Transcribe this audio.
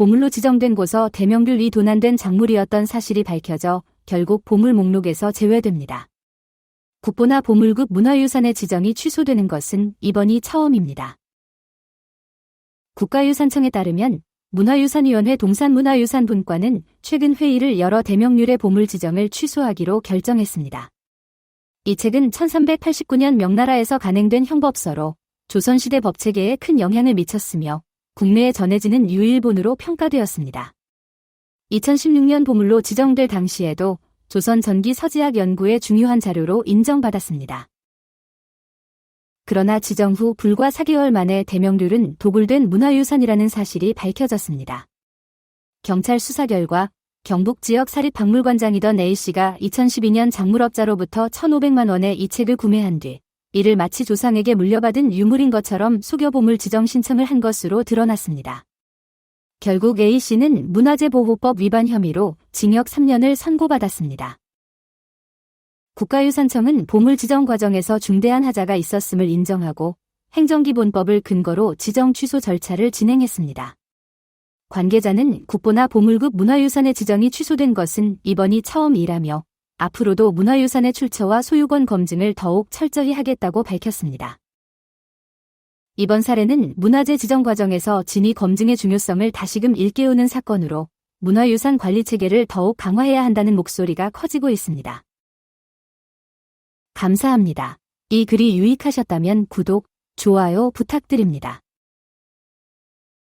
보물로 지정된 곳서 대명률 이 도난된 작물이었던 사실이 밝혀져 결국 보물 목록에서 제외됩니다. 국보나 보물급 문화유산의 지정이 취소되는 것은 이번이 처음입니다. 국가유산청에 따르면 문화유산위원회 동산문화유산분과는 최근 회의를 열어 대명률의 보물 지정을 취소하기로 결정했습니다. 이 책은 1389년 명나라에서 간행된 형법서로 조선시대 법체계에 큰 영향을 미쳤으며 국내에 전해지는 유일본으로 평가되었습니다. 2016년 보물로 지정될 당시에도 조선 전기 서지학 연구의 중요한 자료로 인정받았습니다. 그러나 지정 후 불과 4개월 만에 대명률은 도굴된 문화유산이라는 사실이 밝혀졌습니다. 경찰 수사 결과 경북 지역 사립박물관장이던 A씨가 2012년 작물업자로부터 1,500만 원에 이 책을 구매한 뒤 이를 마치 조상에게 물려받은 유물인 것처럼 속여 보물 지정 신청을 한 것으로 드러났습니다. 결국 A씨는 문화재보호법 위반 혐의로 징역 3년을 선고받았습니다. 국가유산청은 보물 지정 과정에서 중대한 하자가 있었음을 인정하고 행정기본법을 근거로 지정 취소 절차를 진행했습니다. 관계자는 국보나 보물급 문화유산의 지정이 취소된 것은 이번이 처음이라며 앞으로도 문화유산의 출처와 소유권 검증을 더욱 철저히 하겠다고 밝혔습니다. 이번 사례는 문화재 지정 과정에서 진위 검증의 중요성을 다시금 일깨우는 사건으로 문화유산 관리 체계를 더욱 강화해야 한다는 목소리가 커지고 있습니다. 감사합니다. 이 글이 유익하셨다면 구독, 좋아요 부탁드립니다.